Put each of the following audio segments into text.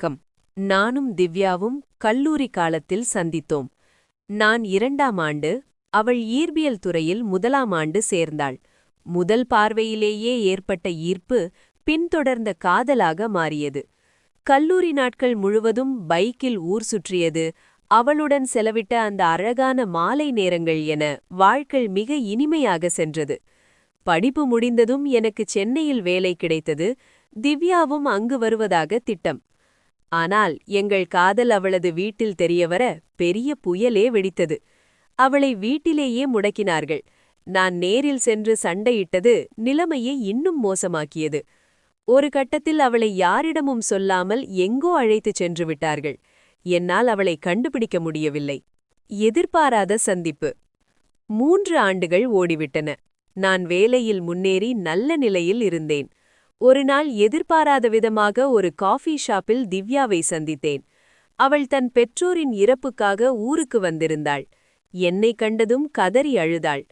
வணக்கம். நானும் திவ்யாவும் கல்லூரி காலத்தில் சந்தித்தோம். நான் இரண்டாம் ஆண்டு அவள் ஈர்பியல் துறையில் முதலாம் ஆண்டு சேர்ந்தாள். முதல் பார்வையிலேயே ஏற்பட்ட ஈர்ப்பு பின்தொடர்ந்த காதலாக மாறியது. கல்லூரி நாட்கள் முழுவதும் பைக்கில் ஊர் சுற்றியது அவளுடன் செலவிட்ட அந்த அழகான மாலை நேரங்கள் என வாழ்க்கை மிக இனிமையாக சென்றது. படிப்பு முடிந்ததும் எனக்கு சென்னையில் வேலை கிடைத்தது திவ்யாவும் அங்கு வருவதாக திட்டம். ஆனால் எங்கள் காதல் அவளது வீட்டில் தெரியவர பெரிய புயலே வெடித்தது. அவளை வீட்டிலேயே முடக்கினார்கள். நான் நேரில் சென்று சண்டையிட்டது நிலைமையை இன்னும் மோசமாக்கியது. ஒரு கட்டத்தில் அவளை யாரிடமும் சொல்லாமல் எங்கோ அழைத்துச் சென்று விட்டார்கள். என்னால் அவளை கண்டுபிடிக்க முடியவில்லை. எதிர்பாராத சந்திப்பு. மூன்று ஆண்டுகள் ஓடிவிட்டன. நான் வேலையில் முன்னேறி நல்ல நிலையில் இருந்தேன். ஒருநாள் எதிர்பாராத விதமாக ஒரு காஃபி ஷாப்பில் திவ்யாவை சந்தித்தேன். அவள் தன் பெற்றோரின் இறப்புக்காக ஊருக்கு வந்திருந்தாள். என்னை கண்டதும் கதறி அழுதாள்.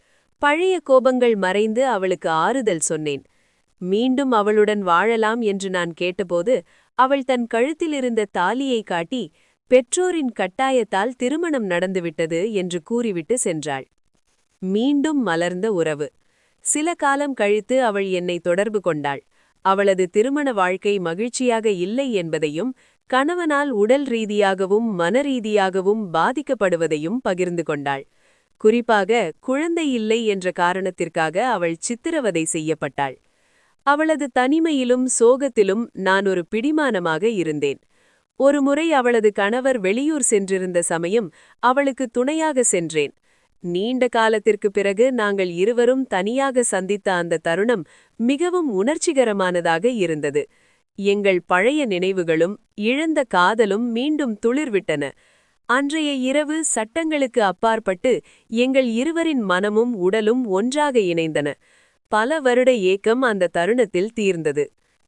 பழைய கோபங்கள் மறைந்து அவளுக்கு ஆறுதல் சொன்னேன். மீண்டும் அவளுடன் வாழலாம் என்று நான் கேட்டபோது அவள் தன் கழுத்திலிருந்த தாலியை காட்டி பெற்றோரின் கட்டாயத்தால் திருமணம் நடந்துவிட்டது என்று கூறிவிட்டு சென்றாள். மீண்டும் மலர்ந்த உறவு. சில காலம் கழித்து அவள் என்னை தொடர்பு கொண்டாள். அவளது திருமண வாழ்க்கை மகிழ்ச்சியாக இல்லை என்பதையும் கணவனால் உடல் ரீதியாகவும் மனரீதியாகவும் பாதிக்கப்படுவதையும் பகிர்ந்து கொண்டாள். குறிப்பாக குழந்தை இல்லை என்ற காரணத்திற்காக அவள் சித்திரவதை செய்யப்பட்டாள். அவளது தனிமையிலும் சோகத்திலும் நான் ஒரு பிடிமானமாக இருந்தேன். ஒருமுறை அவளது கணவர் வெளியூர் சென்றிருந்த சமயம் அவளுக்கு துணையாக சென்றேன். நீண்ட காலத்திற்கு பிறகு நாங்கள் இருவரும் தனியாக சந்தித்த அந்த தருணம் மிகவும் உணர்ச்சிகரமானதாக இருந்தது. எங்கள் பழைய நினைவுகளும் இழந்த காதலும் மீண்டும் துளிர்விட்டன. அன்றைய இரவு சட்டங்களுக்கு அப்பாற்பட்டு எங்கள் இருவரின் மனமும் உடலும் ஒன்றாக இணைந்தன. பல வருட ஏக்கம் அந்த தருணத்தில் தீர்ந்தது.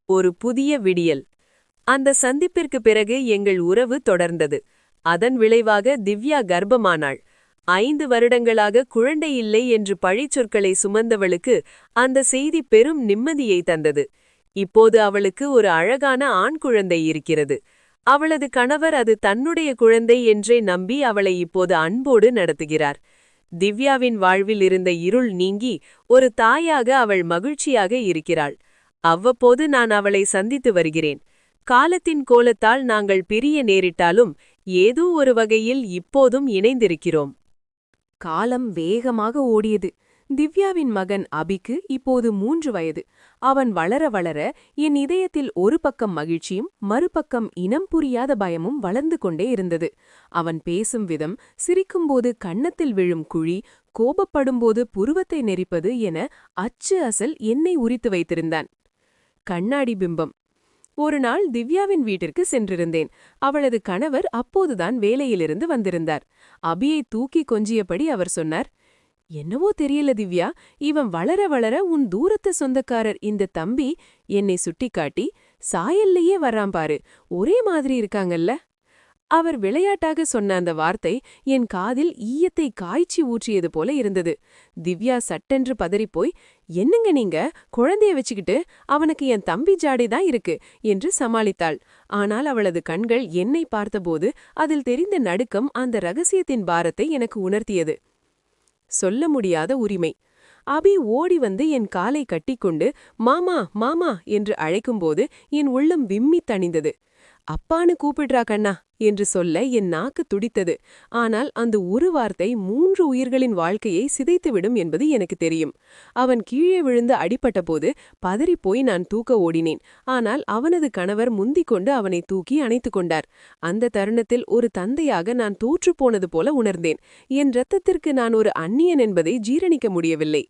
ஒரு புதிய விடியல். அந்த சந்திப்பிற்கு பிறகு எங்கள் உறவு தொடர்ந்தது. அதன் விளைவாக திவ்யா கர்ப்பமானாள். ஐந்து வருடங்களாக குழந்தை இல்லை என்று பழிச்சொற்களை சுமந்தவளுக்கு அந்த செய்தி பெரும் நிம்மதியை தந்தது. இப்போது அவளுக்கு ஒரு அழகான ஆண் குழந்தை இருக்கிறது. அவளது கணவர் அது தன்னுடைய குழந்தை என்றே நம்பி அவளை இப்போது அன்போடு நடத்துகிறார். திவ்யாவின் வாழ்வில் இருந்த இருள் நீங்கி ஒரு தாயாக அவள் மகிழ்ச்சியாக இருக்கிறாள். அவ்வப்போது நான் அவளை சந்தித்து வருகிறேன். காலத்தின் கோலத்தால் நாங்கள் பிரிய நேரிட்டாலும் ஏதோ ஒரு வகையில் இப்போதும் இணைந்திருக்கிறோம். காலம் வேகமாக ஓடியது. திவ்யாவின் மகன் அபிக்கு இப்போது மூன்று வயது. அவன் வளர வளர என் இதயத்தில் ஒரு பக்கம் மகிழ்ச்சியும் மறுபக்கம் இனம் புரியாத பயமும் வளர்ந்து கொண்டே இருந்தது. அவன் பேசும் விதம் சிரிக்கும்போது கன்னத்தில் விழும் குழி கோபப்படும்போது புருவத்தை நெரிப்பது என அச்சு அசல் என்னை உரித்து வைத்திருந்தான். கண்ணாடி பிம்பம் ஒரு நாள் திவ்யாவின் வீட்டிற்கு சென்றிருந்தேன். அவளது கணவர் அப்போதுதான் வேலையிலிருந்து வந்திருந்தார். அபியை தூக்கி கொஞ்சியபடி அவர் சொன்னார் என்னவோ தெரியல திவ்யா இவன் வளர வளர உன் தூரத்து சொந்தக்காரர் இந்த தம்பி என்னை சுட்டிக்காட்டி சாயல்லையே வர்றான் பாரு ஒரே மாதிரி இருக்காங்கல்ல? அவர் விளையாட்டாக சொன்ன அந்த வார்த்தை என் காதில் ஈயத்தை காய்ச்சி ஊற்றியது போல இருந்தது. திவ்யா சட்டென்று பதறிப்போய் என்னங்க நீங்க? குழந்தைய வச்சுக்கிட்டு அவனுக்கு என் தம்பி ஜாடைதான் இருக்கு என்று சமாளித்தாள். ஆனால் அவளது கண்கள் என்னை பார்த்தபோது அதில் தெரிந்த நடுக்கம் அந்த ரகசியத்தின் பாரத்தை எனக்கு உணர்த்தியது. சொல்ல முடியாத உரிமை. அபி ஓடி வந்து என் காலை கட்டிக்கொண்டு மாமா மாமா என்று அழைக்கும்போது என் உள்ளம் விம்மி தணிந்தது. அப்பான்னு கூப்பிடுறா கண்ணா என்று சொல்ல என் நாக்கு துடித்தது. ஆனால் அந்த ஒரு வார்த்தை மூன்று உயிர்களின் வாழ்க்கையை சிதைத்துவிடும் என்பது எனக்கு தெரியும். அவன் கீழே விழுந்து அடிபட்டபோது பதறிப்போய் நான் தூக்க ஓடினேன். ஆனால் அவனது கணவர் முந்திக் கொண்டு அவனை தூக்கி அணைத்து கொண்டார். அந்த தருணத்தில் ஒரு தந்தையாக நான் தோற்றுப்போனது போல உணர்ந்தேன். என் இரத்தத்திற்கு நான் ஒரு அந்நியன் என்பதை ஜீரணிக்க முடியவில்லை.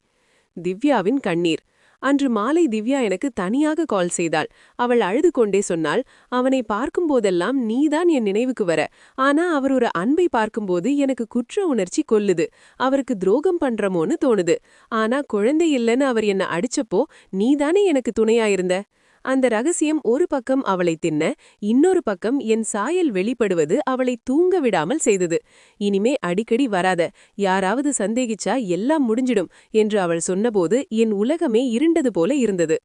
திவ்யாவின் கண்ணீர். அன்று மாலை திவ்யா எனக்கு தனியாக கால் செய்தாள். அவள் அழுது கொண்டே சொன்னாள் அவனை பார்க்கும்போதெல்லாம் நீதான் என் நினைவுக்கு வர. ஆனா அவர் ஒரு அன்பை பார்க்கும்போது எனக்கு குற்ற உணர்ச்சி கொல்லுது அவருக்கு துரோகம் பண்றமோன்னு தோணுது. ஆனா குழந்தை இல்லைன்னு அவர் என்ன அடிச்சப்போ நீதானே எனக்கு துணையாயிருந்த? அந்த ரகசியம் ஒரு பக்கம் அவளை தின்ன இன்னொரு பக்கம் என் சாயல் வெளிப்படுவது அவளை தூங்க விடாமல் செய்தது. இனிமே அடிக்கடி வராத யாராவது சந்தேகிச்சா எல்லாம் முடிஞ்சிடும் என்று அவள் சொன்னபோது என் உலகமே இருண்டது போல இருந்தது.